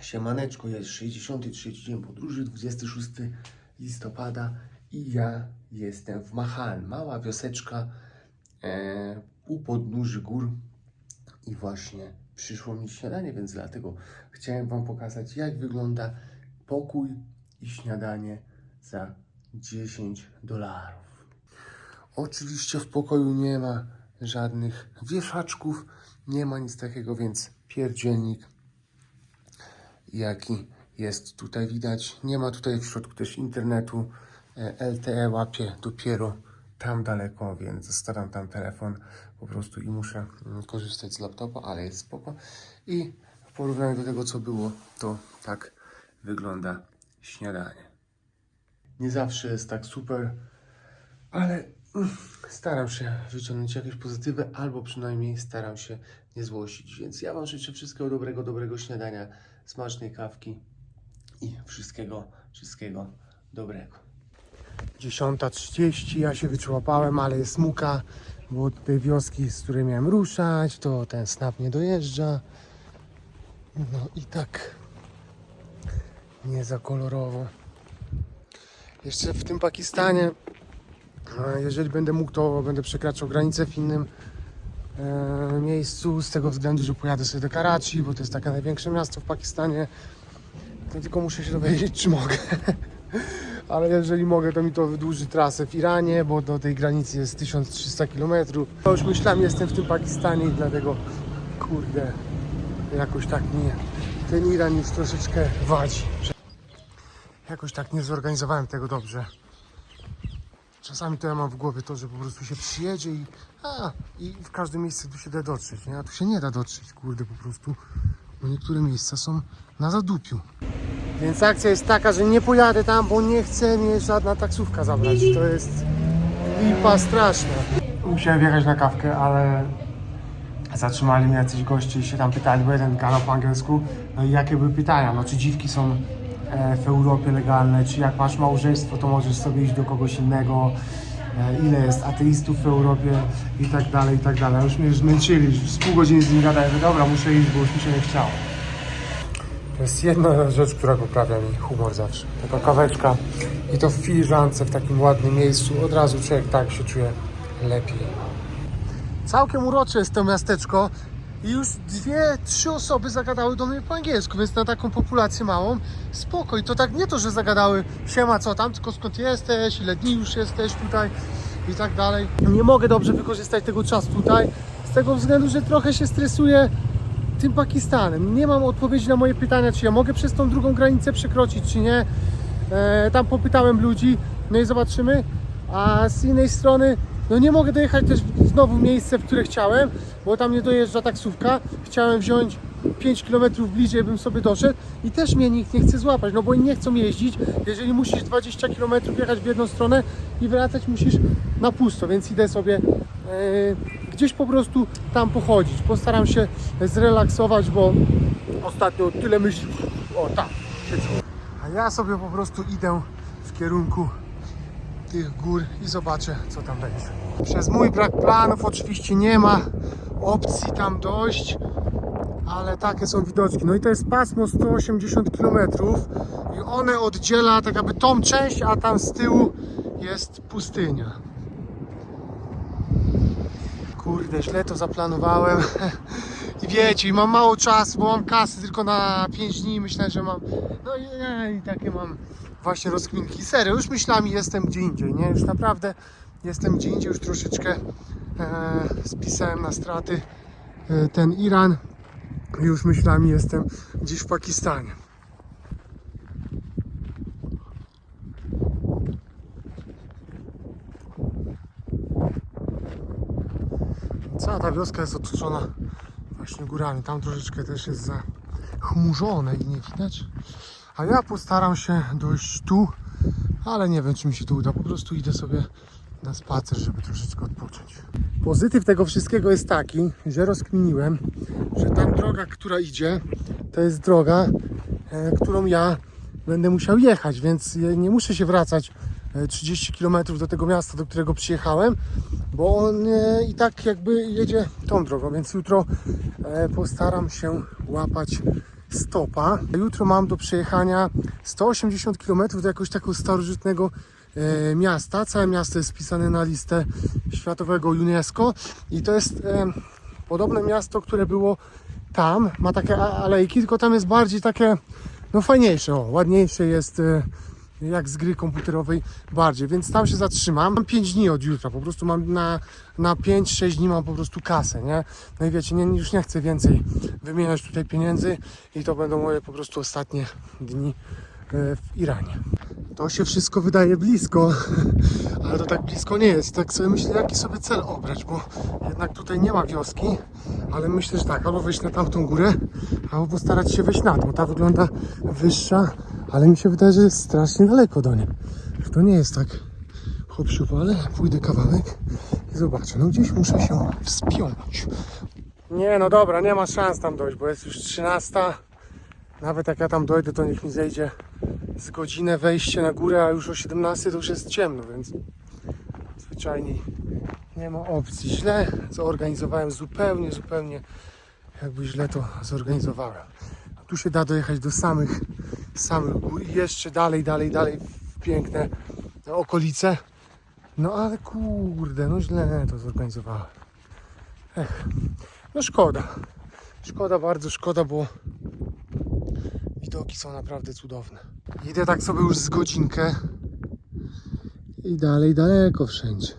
Siemaneczko, jest 63 dzień podróży, 26 listopada i ja jestem w Mahan, mała wioseczka e, u podnóży gór i właśnie przyszło mi śniadanie, więc dlatego chciałem Wam pokazać jak wygląda pokój i śniadanie za 10 dolarów. Oczywiście w pokoju nie ma żadnych wieszaczków, nie ma nic takiego, więc pierdzielnik jaki jest tutaj widać. Nie ma tutaj w środku też internetu. E, LTE łapie dopiero tam daleko, więc zostawiam tam telefon po prostu i muszę mm, korzystać z laptopa, ale jest spoko. I w porównaniu do tego, co było, to tak wygląda śniadanie. Nie zawsze jest tak super, ale staram się wyciągnąć jakieś pozytywy, albo przynajmniej staram się nie złościć. Więc ja Wam życzę wszystkiego dobrego, dobrego śniadania, smacznej kawki i wszystkiego, wszystkiego dobrego. 10.30, ja się wyczłapałem, ale jest muka, bo od tej wioski, z której miałem ruszać, to ten snap nie dojeżdża. No i tak nie za kolorowo. Jeszcze w tym Pakistanie jeżeli będę mógł, to będę przekraczał granicę w innym e, miejscu, z tego względu, że pojadę sobie do Karachi, bo to jest takie największe miasto w Pakistanie. To tylko muszę się dowiedzieć, czy mogę. Ale jeżeli mogę, to mi to wydłuży trasę w Iranie, bo do tej granicy jest 1300 km. To już myślałem, jestem w tym Pakistanie i dlatego, kurde, jakoś tak mnie ten Iran już troszeczkę wadzi. Jakoś tak nie zorganizowałem tego dobrze. Czasami to ja mam w głowie to, że po prostu się przyjedzie i, a, i w każde miejsce tu się da dotrzeć, nie? A tu się nie da dotrzeć, kurde, po prostu. Bo niektóre miejsca są na zadupiu. Więc akcja jest taka, że nie pojadę tam, bo nie chce mnie żadna taksówka zabrać. To jest lipa straszna. Musiałem wjechać na kawkę, ale zatrzymali mnie jacyś goście i się tam pytali, bo jeden gadał po angielsku, no i jakie były pytania, no czy dziwki są w Europie legalne, czy jak masz małżeństwo, to możesz sobie iść do kogoś innego, e, ile jest ateistów w Europie i tak dalej, i tak dalej. Już mnie zmęczyli, już z pół godziny z nimi gadałem, że dobra, muszę iść, bo już mi się nie chciało. To jest jedna rzecz, która poprawia mi humor zawsze. Taka kaweczka i to w filiżance, w takim ładnym miejscu, od razu człowiek tak się czuje lepiej. Całkiem urocze jest to miasteczko i już dwie, trzy osoby zagadały do mnie po angielsku, więc na taką populację małą spoko. I to tak nie to, że zagadały siema co tam, tylko skąd jesteś, ile dni już jesteś tutaj i tak dalej. Nie mogę dobrze wykorzystać tego czasu tutaj, z tego względu, że trochę się stresuję tym Pakistanem. Nie mam odpowiedzi na moje pytania, czy ja mogę przez tą drugą granicę przekroczyć, czy nie. E, tam popytałem ludzi, no i zobaczymy. A z innej strony, no nie mogę dojechać też znowu w miejsce, w które chciałem, bo tam nie dojeżdża taksówka. Chciałem wziąć 5 km bliżej, bym sobie doszedł i też mnie nikt nie chce złapać, no bo nie chcą jeździć. Jeżeli musisz 20 km jechać w jedną stronę i wracać musisz na pusto, więc idę sobie e, gdzieś po prostu tam pochodzić. Postaram się zrelaksować, bo ostatnio tyle myśli. O, tam siedzę. A ja sobie po prostu idę w kierunku tych gór i zobaczę, co tam będzie. Przez mój brak planów oczywiście nie ma opcji tam dojść, ale takie są widoczki. No i to jest pasmo 180 km i one oddziela tak jakby tą część, a tam z tyłu jest pustynia. Kurde, źle to zaplanowałem. I wiecie, mam mało czasu, bo mam kasy tylko na 5 dni. Myślę, że mam. No i, i takie mam właśnie rozkminki. Serio, już myślami jestem gdzie indziej, nie? Już naprawdę jestem gdzie indziej, już troszeczkę e, spisałem na straty e, ten Iran. Już myślami jestem gdzieś w Pakistanie. Cała ta wioska jest otoczona właśnie górami. Tam troszeczkę też jest zachmurzone i nie widać. A ja postaram się dojść tu, ale nie wiem, czy mi się to uda. Po prostu idę sobie na spacer, żeby troszeczkę odpocząć. Pozytyw tego wszystkiego jest taki, że rozkminiłem, że tam droga, która idzie, to jest droga, e, którą ja będę musiał jechać, więc nie muszę się wracać e, 30 km do tego miasta, do którego przyjechałem, bo on e, i tak jakby jedzie tą drogą, więc jutro e, postaram się łapać stopa. Jutro mam do przejechania 180 km do jakiegoś takiego starożytnego e, miasta. Całe miasto jest wpisane na listę światowego UNESCO i to jest e, podobne miasto, które było tam. Ma takie alejki, tylko tam jest bardziej takie no fajniejsze, o, ładniejsze jest e, jak z gry komputerowej bardziej, więc tam się zatrzymam. Mam 5 dni od jutra, po prostu mam na, na 5-6 dni mam po prostu kasę, nie? No i wiecie, nie, już nie chcę więcej wymieniać tutaj pieniędzy i to będą moje po prostu ostatnie dni e, w Iranie. To się wszystko wydaje blisko, ale to tak blisko nie jest. Tak sobie myślę, jaki sobie cel obrać, bo jednak tutaj nie ma wioski, ale myślę, że tak, albo wejść na tamtą górę, albo postarać się wejść na tą. Ta wygląda wyższa, ale mi się wydaje, że jest strasznie daleko do niej. To nie jest tak hop ale pójdę kawałek i zobaczę. No gdzieś muszę się wspiąć. Nie, no dobra, nie ma szans tam dojść, bo jest już 13. Nawet jak ja tam dojdę, to niech mi zejdzie z godzinę wejście na górę, a już o 17 to już jest ciemno, więc zwyczajnie nie ma opcji. Źle zorganizowałem, zupełnie, zupełnie jakby źle to zorganizowałem. Tu się da dojechać do samych, samych jeszcze dalej, dalej, dalej w piękne okolice. No ale kurde, no źle to zorganizowałem. Ech, no szkoda. Szkoda, bardzo szkoda, bo widoki są naprawdę cudowne. Idę tak sobie już z godzinkę i dalej daleko wszędzie.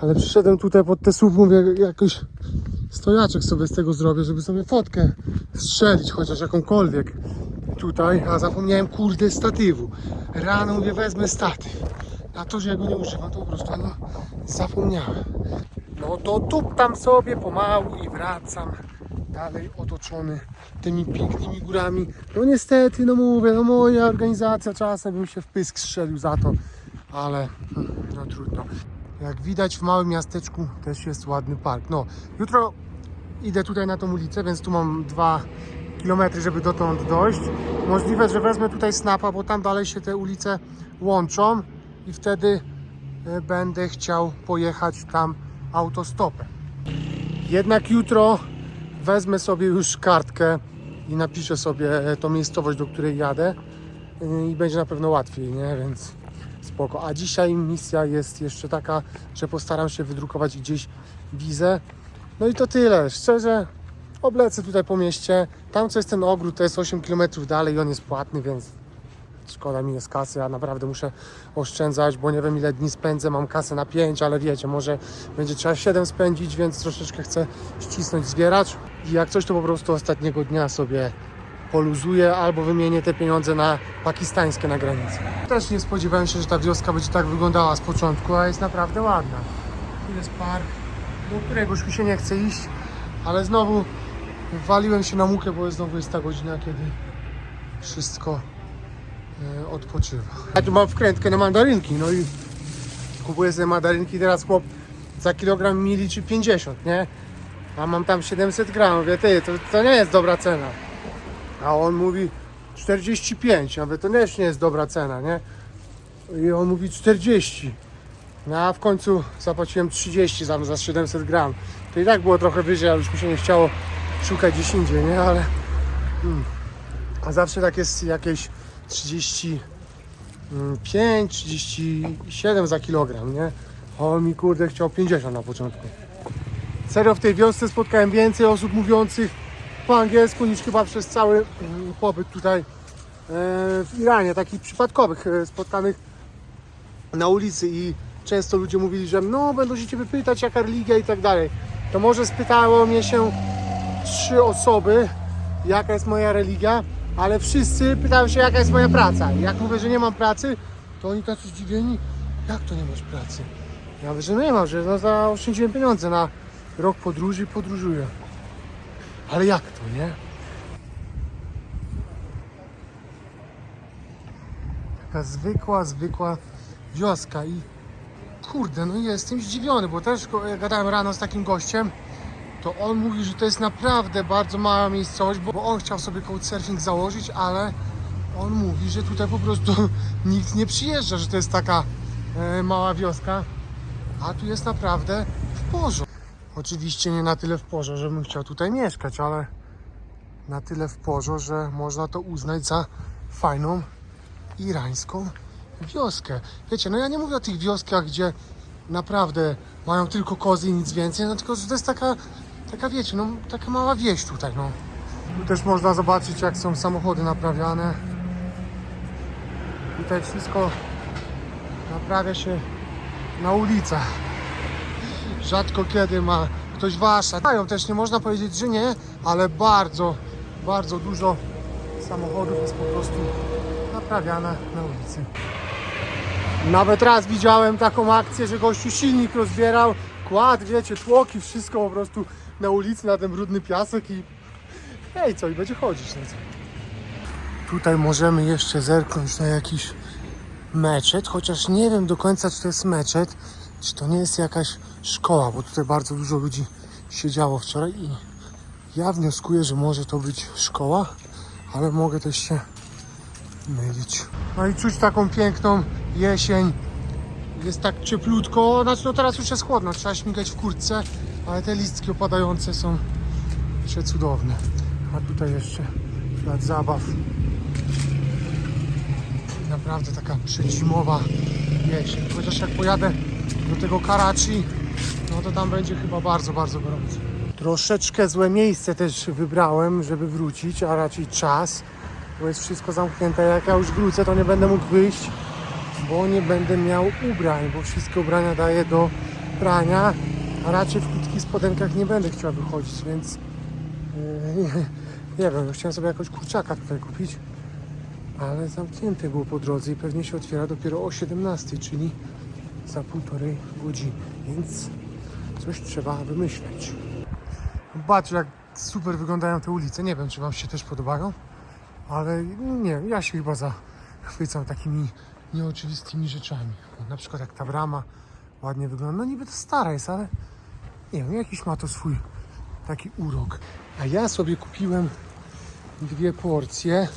Ale przyszedłem tutaj pod te słup, mówię, jakoś stojaczek sobie z tego zrobię, żeby sobie fotkę strzelić, chociaż jakąkolwiek tutaj, a zapomniałem kurde statywu. Rano mówię, wezmę statyw. A to, że ja go nie używam, to po prostu no, zapomniałem. No to tuptam sobie pomału i wracam dalej otoczony tymi pięknymi górami. No niestety, no mówię, no moja organizacja czasem bym się w pysk strzelił za to, ale hmm, no trudno. Jak widać w małym miasteczku też jest ładny park. No, jutro idę tutaj na tą ulicę, więc tu mam dwa kilometry, żeby dotąd dojść. Możliwe, że wezmę tutaj snapa, bo tam dalej się te ulice łączą i wtedy e, będę chciał pojechać tam autostopem. Jednak jutro wezmę sobie już kartkę i napiszę sobie e, tą miejscowość, do której jadę y, i będzie na pewno łatwiej, nie? Więc spoko. A dzisiaj misja jest jeszcze taka, że postaram się wydrukować gdzieś wizę. No i to tyle. Szczerze, oblecę tutaj po mieście. Tam, co jest ten ogród, to jest 8 km dalej i on jest płatny, więc szkoda mi jest kasy. Ja naprawdę muszę oszczędzać, bo nie wiem ile dni spędzę. Mam kasę na 5, ale wiecie, może będzie trzeba 7 spędzić, więc troszeczkę chcę ścisnąć, zbierać. I jak coś, to po prostu ostatniego dnia sobie poluzuję albo wymienię te pieniądze na pakistańskie na granicy. Też nie spodziewałem się, że ta wioska będzie tak wyglądała z początku, a jest naprawdę ładna. Tu jest park, do którego już mi się nie chce iść, ale znowu waliłem się na mukę, bo znowu jest ta godzina, kiedy wszystko e, odpoczywa. Ja tu mam wkrętkę na mandarynki, no i kupuję sobie mandarynki, teraz chłop za kilogram mi liczy 50, nie? A mam tam 700 gram, mówię, ty, to, to nie jest dobra cena. A on mówi 45, ja mówię, to też nie jest dobra cena, nie? I on mówi 40. No a w końcu zapłaciłem 30 za, za 700 gram. To i tak było trochę wyżej, ale już mi się nie chciało szukać gdzieś indziej, nie? Ale... Mm. A zawsze tak jest jakieś 35, 37 za kilogram, nie? On mi kurde chciał 50 na początku. Serio w tej wiosce spotkałem więcej osób mówiących po angielsku niż chyba przez cały mm, pobyt tutaj e, w Iranie, takich przypadkowych e, spotkanych na ulicy i często ludzie mówili, że no będą się Ciebie pytać jaka religia i tak dalej. To może spytało mnie się trzy osoby jaka jest moja religia, ale wszyscy pytają się jaka jest moja praca. I jak mówię, że nie mam pracy, to oni tacy zdziwieni, jak to nie masz pracy? Ja mówię, że no nie mam, że no zaoszczędziłem pieniądze na rok podróży i podróżuję. Ale jak to, nie? Taka zwykła, zwykła wioska i kurde, no jestem zdziwiony, bo też gadałem rano z takim gościem, to on mówi, że to jest naprawdę bardzo mała miejscowość, bo on chciał sobie couchsurfing założyć, ale on mówi, że tutaj po prostu nikt nie przyjeżdża, że to jest taka e, mała wioska, a tu jest naprawdę w porządku. Oczywiście nie na tyle w porze, żebym chciał tutaj mieszkać, ale na tyle w porze, że można to uznać za fajną irańską wioskę. Wiecie, no ja nie mówię o tych wioskach, gdzie naprawdę mają tylko kozy i nic więcej, no tylko że to jest taka, taka wiecie, no taka mała wieś tutaj, no. Tu też można zobaczyć, jak są samochody naprawiane. Tutaj wszystko naprawia się na ulicach. Rzadko kiedy ma ktoś warsztat. Mają też, nie można powiedzieć, że nie, ale bardzo, bardzo dużo samochodów jest po prostu naprawiana na ulicy. Nawet raz widziałem taką akcję, że gościu silnik rozbierał, kład, wiecie, tłoki, wszystko po prostu na ulicy, na ten brudny piasek i hej, co, i będzie chodzić. No co. Tutaj możemy jeszcze zerknąć na jakiś meczet, chociaż nie wiem do końca, czy to jest meczet, czy to nie jest jakaś szkoła, bo tutaj bardzo dużo ludzi siedziało wczoraj i ja wnioskuję, że może to być szkoła, ale mogę też się mylić. No i czuć taką piękną jesień. Jest tak cieplutko, znaczy no teraz już jest chłodno, trzeba śmigać w kurtce, ale te listki opadające są przecudowne. A tutaj jeszcze plac zabaw. Naprawdę taka przedzimowa jesień. Chociaż jak pojadę do tego Karachi, no to tam będzie chyba bardzo, bardzo gorąco. Troszeczkę złe miejsce też wybrałem, żeby wrócić, a raczej czas, bo jest wszystko zamknięte. Jak ja już wrócę, to nie będę mógł wyjść, bo nie będę miał ubrań, bo wszystkie ubrania daję do prania, a raczej w krótkich spodenkach nie będę chciał wychodzić, więc yy, nie wiem, chciałem sobie jakoś kurczaka tutaj kupić, ale zamknięte było po drodze i pewnie się otwiera dopiero o 17, czyli za półtorej godziny, więc coś trzeba wymyśleć. Patrz jak super wyglądają te ulice, nie wiem czy Wam się też podobają, ale nie ja się chyba zachwycam takimi nieoczywistymi rzeczami. Na przykład jak ta brama ładnie wygląda, no niby to stara jest, ale nie wiem, jakiś ma to swój taki urok. A ja sobie kupiłem dwie porcje,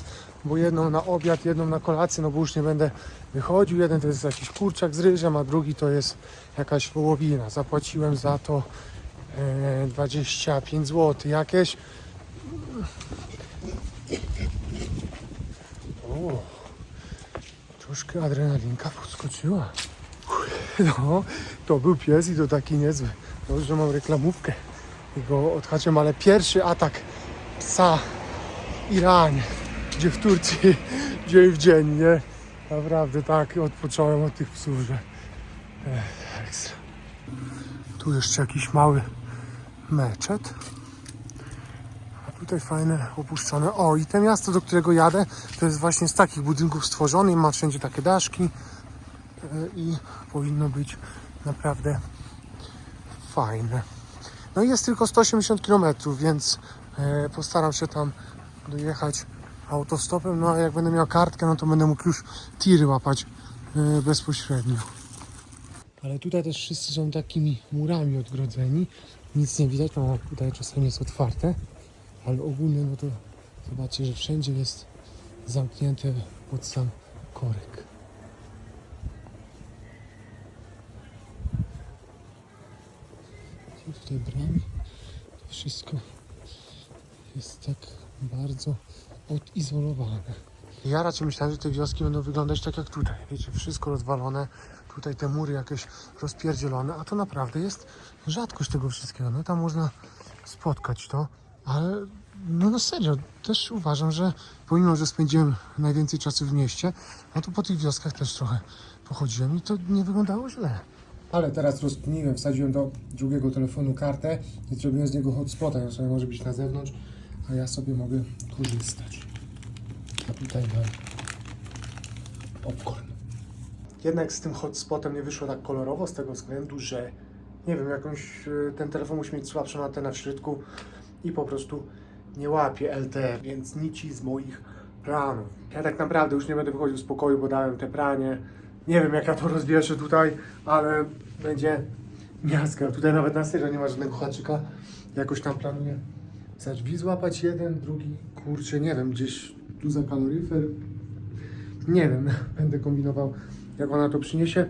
bo jedną na obiad, jedną na kolację, no bo już nie będę wychodził. Jeden to jest jakiś kurczak z ryżem, a drugi to jest jakaś wołowina. Zapłaciłem za to e, 25 zł jakieś. Troszkę adrenalinka podskoczyła. No, to był pies i to taki niezły. To, że mam reklamówkę. Jego odhaczem, ale pierwszy atak psa w Iranie, gdzie w Turcji dzień w dzień, nie? Naprawdę tak odpocząłem od tych psów, że Ech, ekstra. Tu jeszcze jakiś mały meczet. Tutaj fajne opuszczone. O, i to miasto, do którego jadę, to jest właśnie z takich budynków stworzone i ma wszędzie takie daszki e, i powinno być naprawdę fajne. No jest tylko 180 km, więc e, postaram się tam dojechać autostopem. No a jak będę miał kartkę, no to będę mógł już tiry łapać e, bezpośrednio. Ale tutaj też wszyscy są takimi murami odgrodzeni. Nic nie widać, no tutaj czasami jest otwarte, ale ogólnie no to zobaczcie, że wszędzie jest zamknięte pod sam korek. Tutaj bramy, to wszystko jest tak bardzo odizolowane. Ja raczej myślałem, że te wioski będą wyglądać tak jak tutaj. Wiecie, wszystko rozwalone, tutaj te mury jakieś rozpierdzielone, a to naprawdę jest rzadkość tego wszystkiego. No tam można spotkać to, ale no, no serio, też uważam, że pomimo, że spędziłem najwięcej czasu w mieście, no to po tych wioskach też trochę pochodziłem i to nie wyglądało źle. Ale teraz rozkminiłem, wsadziłem do drugiego telefonu kartę i zrobiłem z niego hotspota, on sobie może być na zewnątrz, a ja sobie mogę korzystać. A tutaj mam popcorn. Jednak z tym hotspotem nie wyszło tak kolorowo z tego względu, że nie wiem, jakąś e, ten telefon musi mieć słabszą antenę w środku i po prostu nie łapie LTE, więc nici z moich planów. Ja tak naprawdę już nie będę wychodził z pokoju, bo dałem te pranie. Nie wiem jak ja to rozwieszę tutaj, ale będzie miaska. Tutaj nawet na serio nie ma żadnego haczyka. Jakoś tam planuję za drzwi złapać jeden, drugi, kurczę, nie wiem, gdzieś tu za kaloryfer. Nie wiem, będę kombinował jak ona to przyniesie.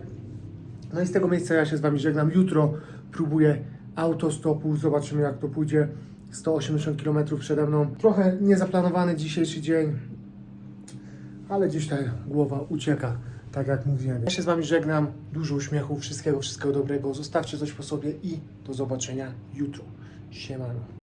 No i z tego miejsca ja się z Wami żegnam. Jutro próbuję autostopu, zobaczymy jak to pójdzie. 180 km przede mną. Trochę niezaplanowany dzisiejszy dzień, ale gdzieś ta głowa ucieka, tak jak mówiłem. Ja się z Wami żegnam, dużo uśmiechu, wszystkiego, wszystkiego dobrego. Zostawcie coś po sobie i do zobaczenia jutro. Siemano.